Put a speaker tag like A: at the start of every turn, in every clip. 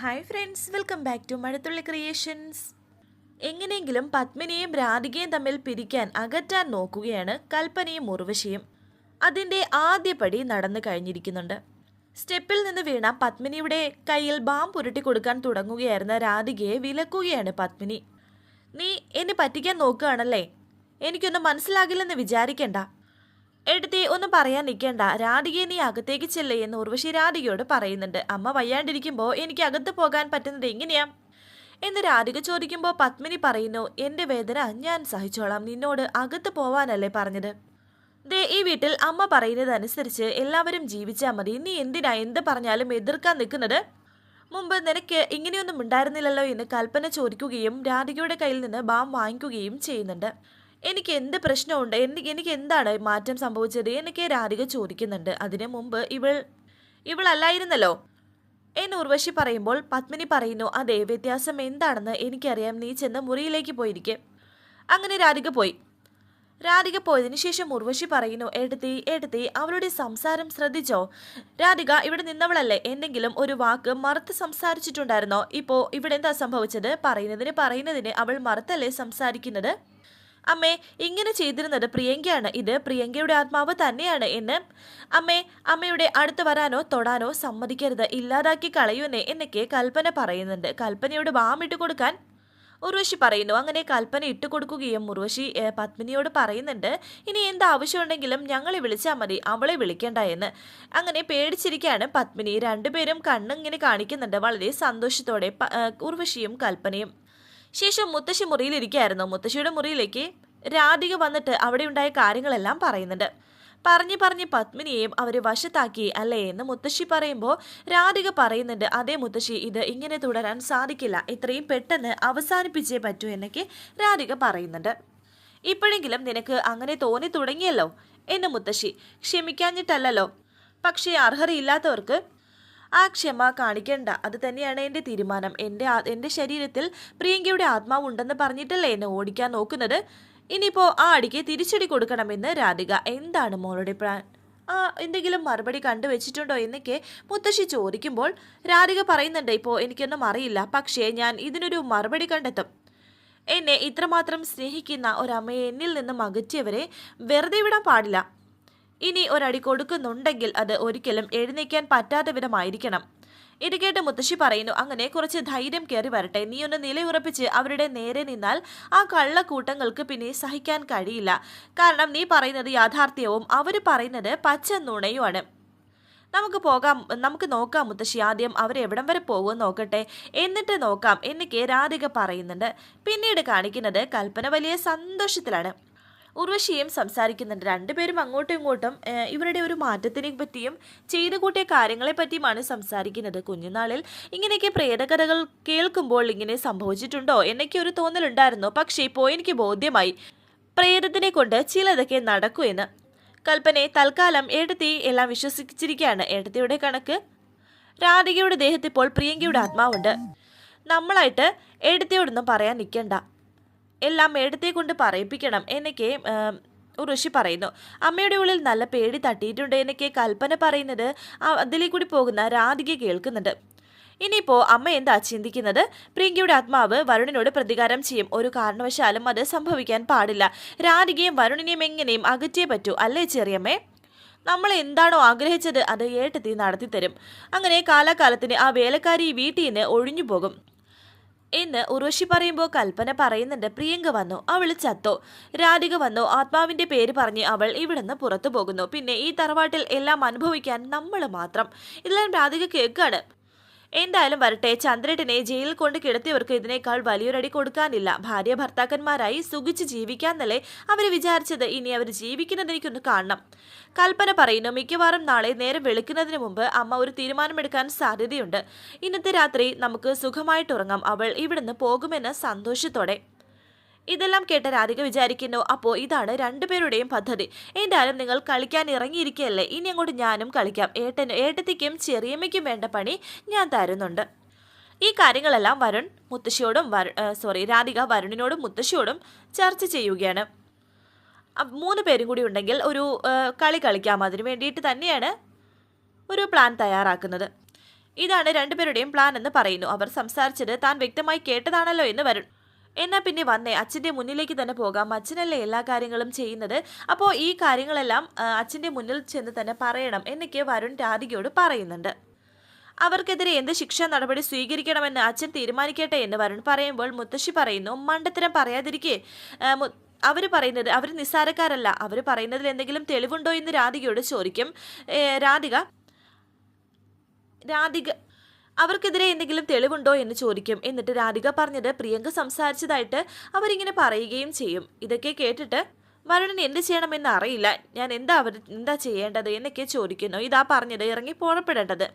A: Hi friends welcome back to Mazhathulli creations എങ്ങനെയെങ്കിലും പത്മിനിയും രാധികയും തമ്മിൽ പിരിക്കാൻ അകറ്റാൻ നോക്കുകയാണ് കൽപ്പനയും ഉർവശിയും. അതിന്റെ ആദ്യപടി നടന്നു കഴിഞ്ഞിരിക്കുന്നുണ്ട്. സ്റ്റെപ്പിൽ നിന്ന് വീണ പത്മിനിയുടെ കയ്യിൽ ബാം പുരട്ടി കൊടുക്കാൻ തുടങ്ങുകയായിരുന്ന രാധികയെ വിലക്കുകയാണ് പത്മിനി. നീ എന്നെ പറ്റിക്കാൻ നോക്കുകയാണല്ലേ? എനിക്കൊന്നും മനസ്സിലാകില്ലെന്ന് വിചാരിക്കണ്ട. എടുത്തി ഒന്നും പറയാൻ നിൽക്കേണ്ട. രാധികയെ നീ അകത്തേക്ക് ചെല്ലേ എന്ന് ഉർവശി രാധികയോട് പറയുന്നുണ്ട്. അമ്മ വയ്യാണ്ടിരിക്കുമ്പോൾ എനിക്ക് അകത്ത് പോകാൻ പറ്റുന്നത് എങ്ങനെയാ? എന്ന് രാധിക ചോദിക്കുമ്പോൾ പത്മിനി പറയുന്നു എന്റെ വേദന ഞാൻ സഹിച്ചോളാം. നിന്നോട് അകത്ത് പോവാനല്ലേ പറഞ്ഞത്. ദേ ഈ വീട്ടിൽ അമ്മ പറയുന്നതനുസരിച്ച് എല്ലാവരും ജീവിച്ചാൽ മതി. നീ എന്തിനാ എന്ത് പറഞ്ഞാലും എതിർക്കാൻ നിൽക്കുന്നത്? മുമ്പ് നിനക്ക് ഇങ്ങനെയൊന്നും ഉണ്ടായിരുന്നില്ലല്ലോ എന്ന് കൽപ്പന ചോദിക്കുകയും രാധികയുടെ കയ്യിൽ നിന്ന് ബാം വാങ്ങിക്കുകയും ചെയ്യുന്നുണ്ട്. എനിക്ക് എന്ത് പ്രശ്നമുണ്ട്? എനിക്ക് എനിക്ക് എന്താണ് മാറ്റം സംഭവിച്ചത്? എന്നൊക്കെ രാധിക ചോദിക്കുന്നുണ്ട്. അതിനു മുമ്പ് ഇവൾ ഇവളല്ലായിരുന്നല്ലോ? എന്ന് ഉർവശി പറയുമ്പോൾ പത്മിനി പറയുന്നു അതെ വ്യത്യാസം എന്താണെന്ന് എനിക്കറിയാം. നീ ചെന്ന് മുറിയിലേക്ക് പോയിരിക്കെ. അങ്ങനെ രാധിക പോയി. രാധിക പോയതിനു ശേഷം ഉർവശി പറയുന്നു എടുത്തി എടുത്തി അവളുടെ സംസാരം ശ്രദ്ധിച്ചോ? രാധിക ഇവിടെ നിന്നവളല്ലേ? എന്തെങ്കിലും ഒരു വാക്ക് മറുത്ത് സംസാരിച്ചിട്ടുണ്ടായിരുന്നോ? ഇപ്പോൾ ഇവിടെ എന്താ സംഭവിച്ചത്? പറയുന്നതിന് പറയുന്നതിന് അവൾ മറുത്തല്ലേ സംസാരിക്കുന്നത്? അമ്മേ ഇങ്ങനെ ചെയ്തിരുന്നത് പ്രിയങ്കയാണ്. ഇത് പ്രിയങ്കയുടെ ആത്മാവ് തന്നെയാണ് എന്ന്. അമ്മേ അമ്മയുടെ അടുത്ത് വരാനോ തൊടാനോ സമ്മതിക്കരുത്. ഇല്ലാതാക്കി കളയുന്നേ എന്നൊക്കെ കൽപ്പന പറയുന്നുണ്ട്. കൽപ്പനയോട് വാമിട്ട് കൊടുക്കാൻ ഉർവശി പറയുന്നു. അങ്ങനെ കൽപ്പന ഇട്ട് കൊടുക്കുകയും ഉർവശി പത്മിനിയോട് പറയുന്നുണ്ട്. ഇനി എന്ത് ആവശ്യമുണ്ടെങ്കിലും ഞങ്ങളെ വിളിച്ചാൽ മതി. അവളെ വിളിക്കേണ്ട എന്ന്. അങ്ങനെ പേടിച്ചിരിക്കുകയാണ് പത്മിനി. രണ്ടുപേരും കണ്ണിങ്ങനെ കാണിക്കുന്നുണ്ട്. വളരെ സന്തോഷത്തോടെ ഉർവശിയും കൽപ്പനയും. ശേഷം മുത്തശ്ശി മുറിയിലിരിക്കുകയായിരുന്നു മുത്തശ്ശിയുടെ മുറിയിലേക്ക് രാധിക വന്നിട്ട് അവിടെ ഉണ്ടായ കാര്യങ്ങളെല്ലാം പറയുന്നുണ്ട്. പറഞ്ഞു പറഞ്ഞ് പത്മിനിയെയും അവരെ വശത്താക്കി അല്ലേ എന്ന് മുത്തശ്ശി പറയുമ്പോൾ രാധിക പറയുന്നുണ്ട് അതേ മുത്തശ്ശി ഇത് ഇങ്ങനെ തുടരാൻ സാധിക്കില്ല. ഇത്രയും പെട്ടെന്ന് അവസാനിപ്പിച്ചേ പറ്റൂ എന്നൊക്കെ രാധിക പറയുന്നുണ്ട്. ഇപ്പോഴെങ്കിലും നിനക്ക് അങ്ങനെ തോന്നി തുടങ്ങിയല്ലോ എന്ന് മുത്തശ്ശി ക്ഷമിക്കാഞ്ഞിട്ടല്ലല്ലോ. പക്ഷേ അർഹതയില്ലാത്തവർക്ക് ആ ക്ഷമ കാണിക്കേണ്ട. അത് തന്നെയാണ് എന്റെ തീരുമാനം. എന്റെ എന്റെ ശരീരത്തിൽ പ്രിയങ്കയുടെ ആത്മാവ് ഉണ്ടെന്ന് പറഞ്ഞിട്ടല്ലേ എന്നെ ഓടിക്കാൻ നോക്കുന്നത്? ഇനിയിപ്പോൾ ആ അടിക്ക് തിരിച്ചടി കൊടുക്കണമെന്ന് രാധിക. എന്താണ് മോളുടെ പ്ലാൻ? ആ എന്തെങ്കിലും മറുപടി കണ്ടുവച്ചിട്ടുണ്ടോ എന്നൊക്കെ മുത്തശ്ശി ചോദിക്കുമ്പോൾ രാധിക പറയുന്നുണ്ട് ഇപ്പോൾ എനിക്കൊന്നും അറിയില്ല. പക്ഷേ ഞാൻ ഇതിനൊരു മറുപടി കണ്ടെത്തും. എന്നെ ഇത്രമാത്രം സ്നേഹിക്കുന്ന ഒരമ്മയെ എന്നിൽ നിന്നും അകറ്റിയവരെ വെറുതെ വിടാൻ പാടില്ല. ഇനി ഒരടി കൊടുക്കുന്നുണ്ടെങ്കിൽ അത് ഒരിക്കലും എഴുന്നേക്കാൻ പറ്റാത്ത വിധമായിരിക്കണം. ഇടുകേട്ട് കേട്ട് മുത്തശ്ശി പറയുന്നു അങ്ങനെ കുറച്ച് ധൈര്യം കയറി വരട്ടെ. നീ ഒന്ന് നിലയുറപ്പിച്ച് അവരുടെ നേരെ നിന്നാൽ ആ കള്ളക്കൂട്ടങ്ങൾക്ക് പിന്നെ സഹിക്കാൻ കഴിയില്ല. കാരണം നീ പറയുന്നത് യാഥാർത്ഥ്യവും അവർ പറയുന്നത് പച്ച നുണയുമാണ്. നമുക്ക് പോകാം നമുക്ക് നോക്കാം മുത്തശ്ശി ആദ്യം അവർ എവിടം വരെ പോകും നോക്കട്ടെ. എന്നിട്ട് നോക്കാം. എന്നൊക്കെ രാധിക പറയുന്നുണ്ട്. പിന്നീട് കാണിക്കുന്നത് കൽപ്പന വലിയ സന്തോഷത്തിലാണ്. ഉർവശിയും സംസാരിക്കുന്നുണ്ട്. രണ്ടുപേരും അങ്ങോട്ടും ഇങ്ങോട്ടും ഇവരുടെ ഒരു മാറ്റത്തിനെ പറ്റിയും ചെയ്തു കൂട്ടിയ കാര്യങ്ങളെ പറ്റിയുമാണ് സംസാരിക്കുന്നത്. കുഞ്ഞുനാളിൽ ഇങ്ങനെയൊക്കെ പ്രേതകഥകൾ കേൾക്കുമ്പോൾ ഇങ്ങനെ സംഭവിച്ചിട്ടുണ്ടോ? എന്നൊക്കെ ഒരു തോന്നലുണ്ടായിരുന്നു. പക്ഷേ ഇപ്പോൾ എനിക്ക് ബോധ്യമായി. പ്രേതത്തിനെ കൊണ്ട് ചിലതൊക്കെ നടക്കൂ എന്ന്. കൽപ്പനയെ തൽക്കാലം എഴുത്തി എല്ലാം വിശ്വസിച്ചിരിക്കുകയാണ്. എഴുത്തിയുടെ കണക്ക്? രാധികയുടെ ദേഹത്തിപ്പോൾ പ്രിയങ്കയുടെ ആത്മാവുണ്ട്. നമ്മളായിട്ട് എഴുത്തിയോടൊന്നും പറയാൻ നിൽക്കണ്ട. എല്ലാം മേടത്തെ കൊണ്ട് പറയിപ്പിക്കണം എന്നൊക്കെ ഋഷി പറയുന്നു. അമ്മയുടെ ഉള്ളിൽ നല്ല പേടി തട്ടിയിട്ടുണ്ട് എന്നൊക്കെ കൽപ്പന പറയുന്നത് അതിലേ കൂടി പോകുന്ന രാധിക കേൾക്കുന്നുണ്ട്. ഇനിയിപ്പോൾ അമ്മ എന്താ ചിന്തിക്കുന്നത്? പ്രിയങ്കയുടെ ആത്മാവ് വരുണിനോട് പ്രതികാരം ചെയ്യും. ഒരു കാരണവശാലും അത് സംഭവിക്കാൻ പാടില്ല. രാധികയും വരുണിനെയും എങ്ങനെയും അകറ്റിയേ പറ്റൂ അല്ലേ ചെറിയമ്മേ? നമ്മൾ എന്താണോ ആഗ്രഹിച്ചത് അത് ഏട്ടത്തി നടത്തിത്തരും. അങ്ങനെ കാലാകാലത്തിന് ആ വേലക്കാരി വീട്ടിൽ നിന്ന് ഒഴിഞ്ഞു പോകും. എന്ന് ഉർവശി പറയുമ്പോൾ കൽപ്പന പറയുന്നുണ്ട്. പ്രിയങ്ക വന്നു. അവൾ ചത്തു? രാധിക വന്നു. ആത്മാവിന്റെ പേര് പറഞ്ഞ് അവൾ ഇവിടുന്ന് പുറത്തു പോകുന്നു. പിന്നെ ഈ തറവാട്ടിൽ എല്ലാം അനുഭവിക്കാൻ നമ്മൾ മാത്രം. ഇതെല്ലാം രാധിക കേൾക്കാണ്. എന്തായാലും വരട്ടെ ചന്ദ്രേട്ടനെ ജയിലിൽ കൊണ്ട് കിടത്തിയവർക്ക് ഇതിനേക്കാൾ വലിയൊരടി കൊടുക്കാനില്ല. ഭാര്യ ഭർത്താക്കന്മാരായി സുഖിച്ച് ജീവിക്കാന്നല്ലേ അവർ വിചാരിച്ചത്. ഇനി അവർ ജീവിക്കുന്നത് എനിക്കൊന്ന് കാണണം. കൽപ്പന പറയുന്നു മിക്കവാറും നാളെ നേരം വെളുക്കുന്നതിന് മുമ്പ് അമ്മ ഒരു തീരുമാനമെടുക്കാൻ സാധ്യതയുണ്ട്. ഇന്നത്തെ രാത്രി നമുക്ക് സുഖമായിട്ടുറങ്ങാം അവൾ ഇവിടുന്ന് പോകുമെന്ന് സന്തോഷത്തോടെ. ഇതെല്ലാം കേട്ട രാധിക വിചാരിക്കുന്നു അപ്പോൾ ഇതാണ് രണ്ടുപേരുടെയും പദ്ധതി. എന്തായാലും നിങ്ങൾ കളിക്കാൻ ഇറങ്ങിയിരിക്കുകയല്ലേ? ഇനി അങ്ങോട്ട് ഞാനും കളിക്കാം. ഏട്ടൻ ഏട്ടത്തിക്കും ചെറിയമ്മയ്ക്കും വേണ്ട പണി ഞാൻ തരുന്നുണ്ട്. ഈ കാര്യങ്ങളെല്ലാം വരുൺ മുത്തശ്ശിയോടും സോറി രാധിക വരുണിനോടും മുത്തശ്ശിയോടും ചർച്ച ചെയ്യുകയാണ്. മൂന്ന് പേരും കൂടി ഉണ്ടെങ്കിൽ ഒരു കളി കളിക്കാം. അതിനു വേണ്ടിയിട്ട് തന്നെയാണ് ഒരു പ്ലാൻ തയ്യാറാക്കുന്നത്. ഇതാണ് രണ്ടുപേരുടെയും പ്ലാൻ എന്ന് പറയുന്നു. അവർ സംസാരിച്ചത് താൻ വ്യക്തമായി കേട്ടതാണല്ലോ എന്ന് വരുൺ എന്നാ പിന്നെ വന്നേ? അച്ഛന്റെ മുന്നിലേക്ക് തന്നെ പോകാം. അച്ഛനല്ലേ എല്ലാ കാര്യങ്ങളും ചെയ്യുന്നത്. അപ്പോൾ ഈ കാര്യങ്ങളെല്ലാം അച്ഛന്റെ മുന്നിൽ ചെന്ന് തന്നെ പറയണം എന്നൊക്കെ വരുൺ രാധികയോട് പറയുന്നുണ്ട്. അവർക്കെതിരെ എന്ത് ശിക്ഷാ നടപടി സ്വീകരിക്കണമെന്ന് അച്ഛൻ തീരുമാനിക്കട്ടെ എന്ന് വരുൺ പറയുമ്പോൾ മുത്തശ്ശി പറയുന്നു മണ്ടത്തരം പറയാതിരിക്കേ. അവർ പറയുന്നത് അവർ നിസ്സാരക്കാരല്ല. അവർ പറയുന്നതിൽ എന്തെങ്കിലും തെളിവുണ്ടോ എന്ന് രാധികയോട് ചോദിക്കും. രാധിക രാധിക അവർക്കെതിരെ എന്തെങ്കിലും തെളിവുണ്ടോ എന്ന് ചോദിക്കും. എന്നിട്ട് രാധിക പറഞ്ഞത് പ്രിയങ്ക സംസാരിച്ചതായിട്ട് അവരിങ്ങനെ പറയുകയും ചെയ്യും. ഇതൊക്കെ കേട്ടിട്ട് വരുണൻ എന്ത് ചെയ്യണമെന്ന് അറിയില്ല. ഞാൻ എന്താ അവർ എന്താ ചെയ്യേണ്ടത് എന്നൊക്കെ ചോദിക്കുന്നു. ഇതാ പറഞ്ഞത് ഇറങ്ങി പുറപ്പെടേണ്ടത്.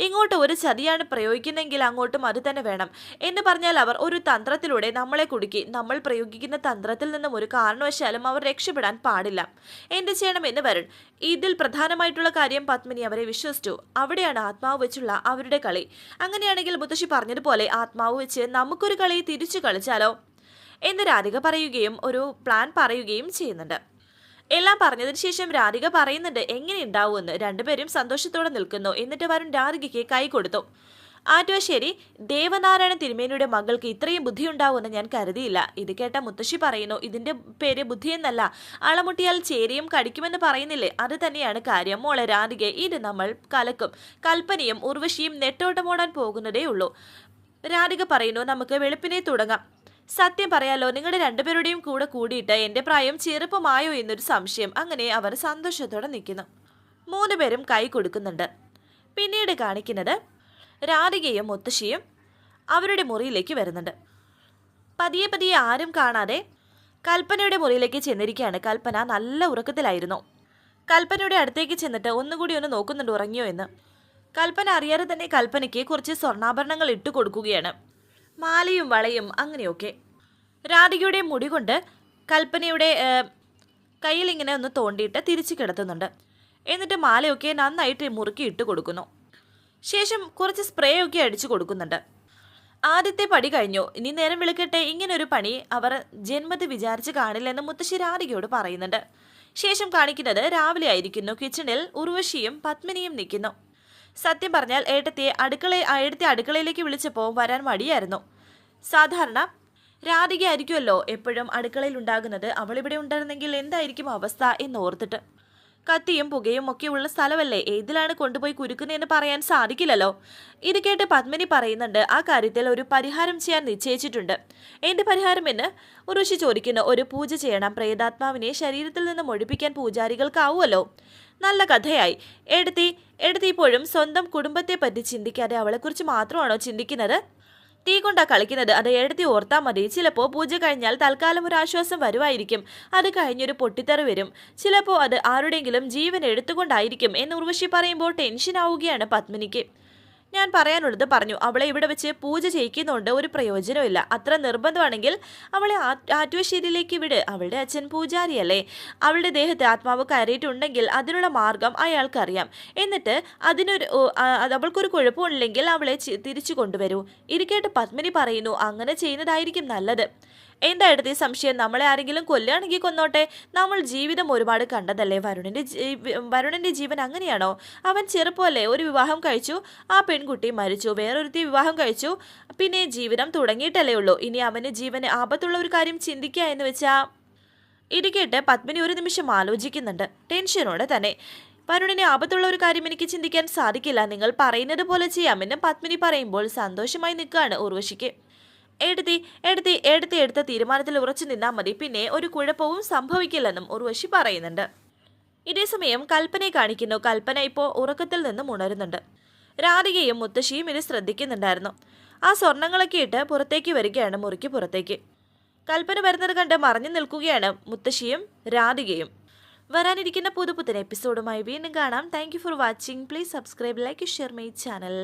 A: ഇങ്ങോട്ട് ഒരു ചതിയാണ് പ്രയോഗിക്കുന്നെങ്കിൽ അങ്ങോട്ടും അത് തന്നെ വേണം. എന്ന് പറഞ്ഞാൽ അവർ ഒരു തന്ത്രത്തിലൂടെ നമ്മളെ കുടുക്കി. നമ്മൾ പ്രയോഗിക്കുന്ന തന്ത്രത്തിൽ നിന്നും ഒരു കാരണവശാലും അവർ രക്ഷപ്പെടാൻ പാടില്ല. എന്ത് ചെയ്യണമെന്ന് വരുൺ? ഇതിൽ പ്രധാനമായിട്ടുള്ള കാര്യം പത്മിനി അവരെ വിശ്വസിച്ചു. അവിടെയാണ് ആത്മാവ് വെച്ചുള്ള അവരുടെ കളി. അങ്ങനെയാണെങ്കിൽ മുത്തശ്ശി പറഞ്ഞതുപോലെ ആത്മാവ് വെച്ച് നമുക്കൊരു കളി തിരിച്ചു കളിച്ചാലോ? എന്ന് രാധിക പറയുകയും ഒരു പ്ലാൻ പറയുകയും ചെയ്യുന്നുണ്ട്. എല്ലാം പറഞ്ഞതിന് ശേഷം രാധിക പറയുന്നുണ്ട് എങ്ങനെ ഉണ്ടാവുമെന്ന് രണ്ടുപേരും സന്തോഷത്തോടെ നിൽക്കുന്നു. എന്നിട്ട് വരുൺ രാധികയ്ക്ക് കൈ കൊടുത്തു. ആറ്റുവശ്ശേരി ദേവനാരായണ തിരുമേനിയുടെ മകൾക്ക് ഇത്രയും ബുദ്ധി ഉണ്ടാവുമെന്ന് ഞാൻ കരുതിയില്ല. ഇത് കേട്ട മുത്തശ്ശി പറയുന്നു ഇതിന്റെ പേര് ബുദ്ധിയെന്നല്ല. അളമുട്ടിയാൽ ചേരിയും കടിക്കുമെന്ന് പറയുന്നില്ലേ? അത് തന്നെയാണ് കാര്യം. മോളെ രാധിക ഇത് നമ്മൾ കലക്കും. കൽപ്പനയും ഉർവശിയും നെട്ടോട്ടമോടാൻ പോകുന്നതേ ഉള്ളൂ രാധിക പറയുന്നു നമുക്ക് വെളുപ്പിനെ തുടങ്ങാം. സത്യം പറയാലോ നിങ്ങളുടെ രണ്ടുപേരുടെയും കൂടെ കൂടിയിട്ട് എന്റെ പ്രായം ചെറുപ്പമായോ എന്നൊരു സംശയം അങ്ങനെ അവർ സന്തോഷത്തോടെ നിൽക്കുന്നു. മൂന്നുപേരും കൈ കൊടുക്കുന്നുണ്ട്. പിന്നീട് കാണിക്കുന്നത് രാധികയും മുത്തശ്ശിയും അവരുടെ മുറിയിലേക്ക് വരുന്നുണ്ട്. പതിയെ പതിയെ ആരും കാണാതെ കൽപ്പനയുടെ മുറിയിലേക്ക് ചെന്നിരിക്കുകയാണ്. കൽപ്പന നല്ല ഉറക്കത്തിലായിരുന്നു. കൽപ്പനയുടെ അടുത്തേക്ക് ചെന്നിട്ട് ഒന്നുകൂടി ഒന്ന് നോക്കുന്നുണ്ട് ഉറങ്ങിയോ എന്ന്. കൽപ്പന അറിയാതെ തന്നെ കൽപ്പനയ്ക്ക് കുറച്ച് സ്വർണാഭരണങ്ങൾ ഇട്ടു കൊടുക്കുകയാണ്. മാലയും വളയും അങ്ങനെയൊക്കെ. രാധികയുടെ മുടി കൊണ്ട് കൽപ്പനയുടെ കയ്യിൽ ഇങ്ങനെ ഒന്ന് തോണ്ടിയിട്ട് തിരിച്ചു കിടത്തുന്നുണ്ട്. എന്നിട്ട് മാലയൊക്കെ നന്നായിട്ട് മുറുക്കി ഇട്ട് കൊടുക്കുന്നു. ശേഷം കുറച്ച് സ്പ്രേ ഒക്കെ അടിച്ചു കൊടുക്കുന്നുണ്ട്. ആദ്യത്തെ പടി കഴിഞ്ഞു. ഇനി നേരം വിളിക്കട്ടെ. ഇങ്ങനൊരു പണി അവർ ജന്മത്ത് വിചാരിച്ച് കാണില്ലെന്ന് മുത്തശ്ശി രാധികയോട് പറയുന്നുണ്ട്. ശേഷം കാണിക്കുന്നത് രാവിലെ ആയിരിക്കുന്നു. കിച്ചണിൽ ഉർവശിയും പത്മിനിയും നിൽക്കുന്നു. സത്യം പറഞ്ഞാൽ ഏട്ടത്തിയെ അടുക്കള ഏട്ടത്തെ അടുക്കളയിലേക്ക് വിളിച്ചപ്പോൾ വരാൻ മടിയായിരുന്നു. സാധാരണ രാധിക ആയിരിക്കുമല്ലോ എപ്പോഴും അടുക്കളയിൽ ഉണ്ടാകുന്നത്. അവളിവിടെ ഉണ്ടായിരുന്നെങ്കിൽ എന്തായിരിക്കും അവസ്ഥ എന്ന് ഓർത്തിട്ട്. കത്തിയും പുകയും ഒക്കെ ഉള്ള സ്ഥലമല്ലേ? ഏതിലാണ് കൊണ്ടുപോയി കുരുക്കുന്നതെന്ന് പറയാൻ സാധിക്കില്ലല്ലോ. ഇത് കേട്ട് പത്മിനി പറയുന്നുണ്ട് ആ കാര്യത്തിൽ ഒരു പരിഹാരം ചെയ്യാൻ നിശ്ചയിച്ചിട്ടുണ്ട്. എന്ത് പരിഹാരം എന്ന് ഉറുഷി ചോദിക്കുന്നു. ഒരു പൂജ ചെയ്യണം. പ്രേതാത്മാവിനെ ശരീരത്തിൽ നിന്ന് ഒഴിപ്പിക്കാൻ പൂജാരികൾക്കാവുമല്ലോ നല്ല കഥയായി. എടുത്തി എടുത്തി ഇപ്പോഴും സ്വന്തം കുടുംബത്തെ പറ്റി ചിന്തിക്കാതെ അവളെക്കുറിച്ച് മാത്രമാണോ ചിന്തിക്കുന്നത്? തീ കൊണ്ടാ കളിക്കുന്നത്. അത് എഴുതി ഓർത്താൽ മതി. ചിലപ്പോൾ പൂജ കഴിഞ്ഞാൽ തൽക്കാലം ഒരു ആശ്വാസം വരുമായിരിക്കും. അത് കഴിഞ്ഞൊരു പൊട്ടിത്തെറി വരും. ചിലപ്പോൾ അത് ആരുടെയെങ്കിലും ജീവൻ എടുത്തുകൊണ്ടായിരിക്കും എന്ന് ഉർവശി പറയുമ്പോൾ ടെൻഷൻ ആവുകയാണ് പത്മിനിക്ക്. ഞാൻ പറയാനുള്ളത് പറഞ്ഞു അവളെ ഇവിടെ വെച്ച് പൂജ ചെയ്യിക്കുന്നുണ്ട് ഒരു പ്രയോജനമില്ല അത്ര നിർബന്ധമാണെങ്കിൽ അവളെ ആറ്റുവശ്ശേരിയിലേക്ക് വിട്. അവളുടെ അച്ഛൻ പൂജാരിയല്ലേ. അവളുടെ ദേഹത്ത് ആത്മാവ് കയറിയിട്ടുണ്ടെങ്കിൽ അതിനുള്ള മാർഗം അയാൾക്കറിയാം. എന്നിട്ട് അതിനൊരു അവൾക്കൊരു കുഴപ്പമില്ലെങ്കിൽ അവളെ തിരിച്ചു കൊണ്ടുവരൂ. ഇരിക്കേട്ട് കേട്ട് പത്മിനി പറയുന്നു അങ്ങനെ ചെയ്യുന്നതായിരിക്കും നല്ലത്. എന്താ ഈ സംശയം നമ്മളെ ആരെങ്കിലും കൊല്ലുകയാണെങ്കിൽ കൊന്നോട്ടെ? നമ്മൾ ജീവിതം ഒരുപാട് കണ്ടതല്ലേ? വരുണിന്റെ വരുണിന്റെ ജീവൻ അങ്ങനെയാണോ? അവൻ ചെറുപ്പമല്ലേ? ഒരു വിവാഹം കഴിച്ചു. ആ പെൺകുട്ടി മരിച്ചു. വേറൊരുത്തി വിവാഹം കഴിച്ചു. പിന്നെ ജീവിതം തുടങ്ങിയിട്ടല്ലേ ഉള്ളൂ. ഇനി അവന് ജീവന് ആപത്തുള്ള ഒരു കാര്യം ചിന്തിക്കുക എന്ന് വെച്ചാൽ ഇത് പത്മിനി ഒരു നിമിഷം ആലോചിക്കുന്നുണ്ട്. ടെൻഷനോടെ തന്നെ. വരുണിനെ ആപത്തുള്ള ഒരു കാര്യം എനിക്ക് ചിന്തിക്കാൻ സാധിക്കില്ല. നിങ്ങൾ പറയുന്നത് പോലെ ചെയ്യാമെന്ന് പത്മിനി പറയുമ്പോൾ സന്തോഷമായി നിൽക്കുകയാണ് ഉർവശിക്ക്. എടുത്തി എടുത്തി എടുത്തി എടുത്ത തീരുമാനത്തിൽ ഉറച്ചു നിന്നാൽ മതി. പിന്നെ ഒരു കുഴപ്പവും സംഭവിക്കില്ലെന്നും ഉർവശി പറയുന്നുണ്ട്. ഇതേസമയം കൽപ്പനയെ കാണിക്കുന്നു. കൽപ്പന ഇപ്പോൾ ഉറക്കത്തിൽ നിന്നും ഉണരുന്നുണ്ട്. രാധികയും മുത്തശ്ശിയും ഇത് ശ്രദ്ധിക്കുന്നുണ്ടായിരുന്നു. ആ സ്വർണങ്ങളൊക്കെ ഇട്ട് പുറത്തേക്ക് വരികയാണ് മുറിക്ക് പുറത്തേക്ക്. കൽപ്പന വരുന്നത് കണ്ട് മറഞ്ഞു നിൽക്കുകയാണ് മുത്തശ്ശിയും രാധികയും. വരാനിരിക്കുന്ന പുതുപുത്തൻ എപ്പിസോഡുമായി വീണ്ടും കാണാം. Thank for watching please subscribe like share my channel